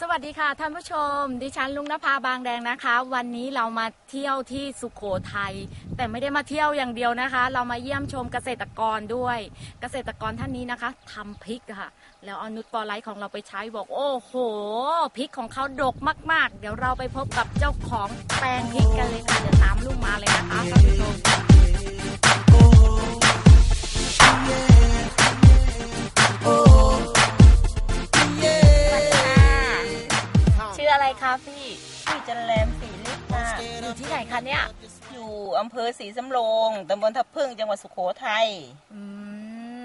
สวัสดีค่ะท่านผู้ชม ดิฉันลุงนภาบางแดงนะคะ วันนี้เรามาเที่ยวที่สุขโขทัยแต่ไม่ได้มาเที่ยวอย่างเดียวนะคะ เรามาเยี่ยมชมเกษตรกรด้วย เกษตรกรท่านนี้นะคะทำพริกค่ะ แล้วเอานุชฟอร์ไลท์ของเราไปใช้บอกโอ้โหพริกของเขาดกมาก ๆ เดี๋ยวเราไปพบกับเจ้าของแปลงพริกกันเลยค่ะเดี๋ยวตามลูกมาเลยนะคะท่านผู้ชม คะพี่ชื่อจันแรมสีลิตรค่ะอยู่ที่ไหนคะเนี่ย อยู่อำเภอศรีสำโรงตำบลทับพึ่งจังหวัดสุโขทัยอื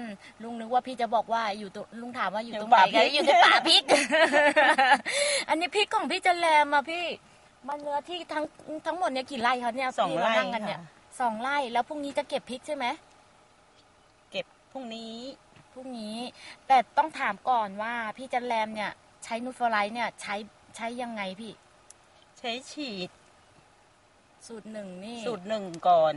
มลุงนึกว่าพี่จะบอกว่าอยู่ตรงลุงถามว่าอยู่อยู่ตรงไหนป่าพริกันกอยู่ในป่าพริก อันนี้พริกของพี่จันแรมอะพี่มันเนื้อที่ทั้งทั้งหมดเนี่ยกี่ไร่คะเนี่ยสองที่ไร่เรานั่งกันเนี่ยค่ะสองไร่แล้วพรุ่งนี้จะเก็บพริกใช่ไหมเก็บพรุ่งนี้พรุ่งนี้ แต่ต้องถามก่อนว่าพี่จันแรมเนี่ย ใช้นูตฟอร์ไลท์เนี่ยใช้ ใช้ยังไงพี่ ใช้ฉีด สูตรหนึ่งนี่สูตรหนึ่งก่อน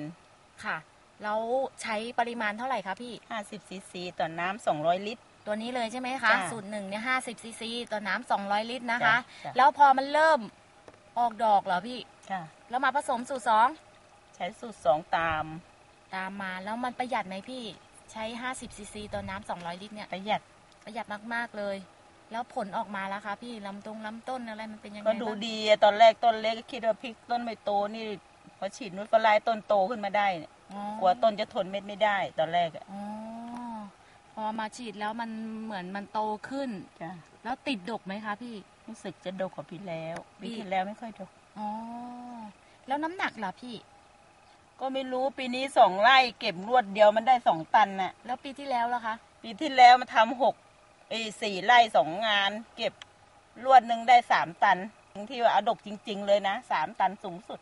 ค่ะแล้วใช้ปริมาณเท่าไหร่คะพี่ 50ซีซีต่อน้ำ200 ลิตร ตัวนี้เลยใช่ไหมคะจ้ะสูตรหนึ่งเนี่ยห้าสิบซีซีต่อน้ำสองร้อยลิตรนะคะจ้ะจ้ะแล้วพอมันเริ่มออกดอกเหรอพี่ค่ะแล้วมาผสมสูตรสองใช้สูตรสองตาม ตามมาแล้วมันประหยัดไหมพี่ ใช้ห้าสิบซีซีต่อน้ำสองร้อยลิตรเนี่ยประหยัดประหยัดมาก ๆ เลย แล้วผลออกมาแล้วคะพี่ลำตรงลำต้นอะไรมันเป็นยังไงก็ดูบ้างดีอะตอนแรกต้นเล็กก็คิดว่าพริกต้นไม่โตนี่พอฉีดนุชฟลายต้นโตขึ้นมาได้เนี่ยอ๋อกลัวต้นจะทนเม็ดไม่ได้ ตอนแรกอะอ๋อพอมาฉีดแล้วมันเหมือนมันโตขึ้น จ้ะแล้วติดดกไหมคะพี่ รู้สึกจะดกกว่าปีแล้วปีปีที่แล้วไม่ค่อยดก อ๋อ แล้วน้ำหนักล่ะพี่ ก็ไม่รู้ปีนี้สองไร่เก็บรวดเดียวมันได้สองตันน่ะ แล้วปีที่แล้วล่ะคะ ปีที่แล้วมาทำหก ไอ้สี่ไร่สองงาน เก็บรวดหนึ่งได้สามตันที่ว่าเอาดกจริง ๆ เลยนะสามตันสูงสุด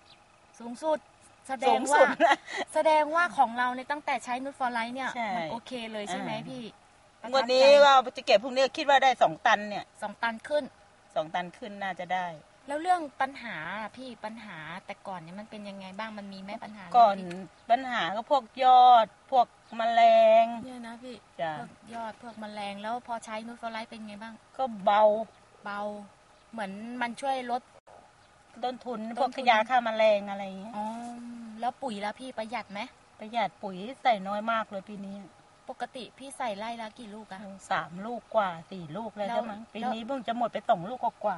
สูงสุดแสดสูงงว่าสุดนะแสดงว่าของเราเนี่ยตั้งแต่ใช้นูตฟอร์ไลท์เนี่ยใช่มันโอเคเลยใช่ไหมอ่าพี่ประทับวันนี้ใจก็จะเก็บพวกนี้คิดว่าได้สองตันเนี่ยสองตันขึ้นสองตันขึ้นน่าจะได้ แล้วเรื่องปัญหาพี่ปัญหาแต่ก่อนเนี่ยมันเป็นยังไงบ้างมันมีไหมปัญหาก่อนเรื่งปัญหาก็พวกยอด พวกแมลงพริกเนี่ยนะพี่จ้ะพวกยอดพวกแมลงแล้วพอใช้นูตฟอร์ไลท์เป็นไงบ้าง ก็เบาเบา เหมือนมันช่วยลดต้นทุนต้พวนกทุนยาฆ่าแมลงอะไรอย่างเงี้ยอ๋อแล้วปุ๋ยแล้วพี่ประหยัดไหมประหยัดปุ๋ยใส่น้อยมากเลยปีนี้ ปกติพี่ใส่ไร่ละกี่ลูกอะสามลูกกว่าสี่ลูกเลยแล้วใช่ไหมงปีแล้วนี้เพิ่งจะหมดไปสองลูกกว่า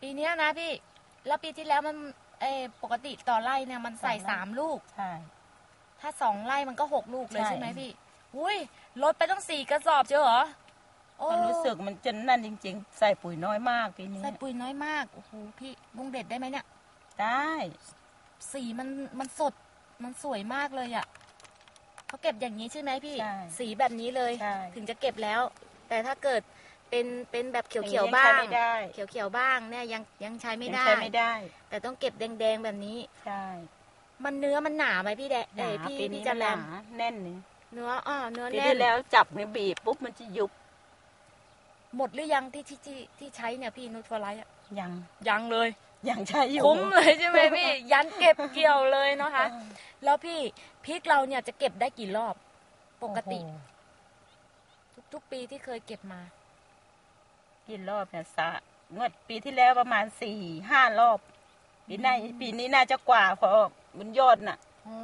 ปีเนี้ยนะพี่ แล้วปีที่แล้วมันเออปกติต่อไร่เนี่ยมันใส่สาสามมไร่ลูกๆใช่ ถ้าสองไร่มันก็หกลูกเลยใช่ ใช่ไหมพี่ อุ้ยลดไปต้องสี่กระสอบเชียวเหรอโอ้ก็รู้สึกมันจะนั่นจริง ๆ ใส่ปุ๋ยน้อยมากปีนี้ ใส่ปุ๋ยน้อยมากโอ้โหพี่บุงเด็ดได้ไหมเนี่ย ได้สีมันมันสดมันสวยมากเลยอะ่ะเขาเก็บอย่างนี้ใช่ไหมพี่ ใช่สีแบบนี้เลย ใช่ ถึงจะเก็บแล้ว แต่ถ้าเกิด เป็นเป็นแบบเขียวอเขียวงนี้บ้างใช้ไม่ได้เขียวเขียวๆบ้างเนี่ยยังยังใช้ไม่ยังได้ใช้ไม่ได้ แต่ต้องเก็บแดงๆแบบนี้ ใช่ มันเนื้อมันหนาไหมพี่แดะหนาเอ้ยพี่ปีพี่นี้จัมันนแรหนามแน่นนี่เนื้ออ่าเนื้อปีแน่ที่นแล้วจับเนี่ยบีบปุ๊บมันจะยุบ หมดหรือยังที่ที่ที่ที่ใช้เนี่ยพี่นูตฟอร์ไลท์อะยังยังเลยยังใช้อยู่คุ้มเลยใช่ไหมพี่ ยันเก็บเกี่ยวเลยเนาะคะ แล้วพี่พริกเราเนี่ยจะเก็บได้กี่รอบปกติโอ้โหทุกๆปีที่เคยเก็บมา กี่รอบเนี่ยสะงวดปีที่แล้วประมาณสี่ห้ารอบ ปีหน้าปีนี้น่าจะกว่าเพราะมันยอดน่ะ อ๋อ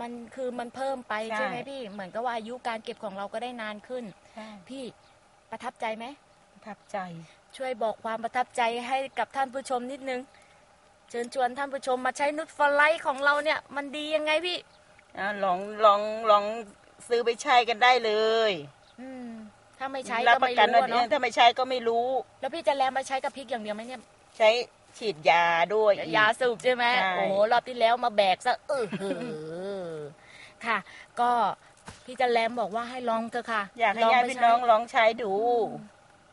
มันคือมันเพิ่มไปใช่ ใช่ไหมพี่ เหมือนกับว่าอายุการเก็บของเราก็ได้นานขึ้นใช่พี่ประทับใจไหม ประทับใจ ช่วยบอกความประทับใจให้กับท่านผู้ชมนิดนึง เชิญชวนท่านผู้ชมมาใช้นุชฟอร์ไลท์ของเราเนี่ย มันดียังไงพี่ อะลองลองลองซื้อไปใช้กันได้เลยอืม ถ้าไม่ใช้รับก็ประไม่กันรู้ว่าอะเนาะถ้าไม่ใช้ก็ไม่รู้ แล้วพี่จะแลมาใช้กับพริกอย่างเดียวไหมเนี่ย ใช้ฉีดยาด้วยยาสูบใช่ไหมใช่ โอ้โหรอบที่แล้วมาแบกซะเออเออค่ะ ก็พี่จันแรมบอกว่าให้ลองเถอะค่ะอยากให้ลญาติไปพี่ใช้น้องลองใช้ดู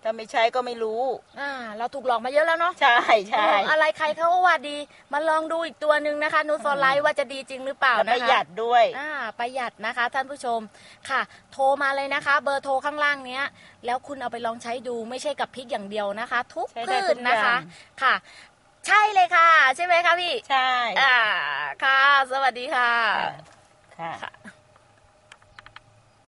ถ้าไม่ใช้ก็ไม่รู้ อ่า เราถูกหลอกมาเยอะแล้วเนาะใช่ใช่เอออะไรใครเขาก็ว่าดี มาลองดูอีกตัวหนึ่งนะคะนูตฟอร์ไลท์ว่าจะดีจริงหรือเปล่าแล้วนะคะประหยัดด้วย อ่าประหยัดนะคะท่านผู้ชมค่ะ โทรมาเลยนะคะ เบอร์โทรข้างล่างเนี้ย แล้วคุณเอาไปลองใช้ดูไม่ใช่กับพริกอย่างเดียวนะคะ ทุกใช้ได้พืทุชกนะคะอย่างค่ะ ใช่เลยค่ะ ใช่ไหมคะพี่ใช่อ่าค่ะ สวัสดีค่ะ ค่ะ ค่ะ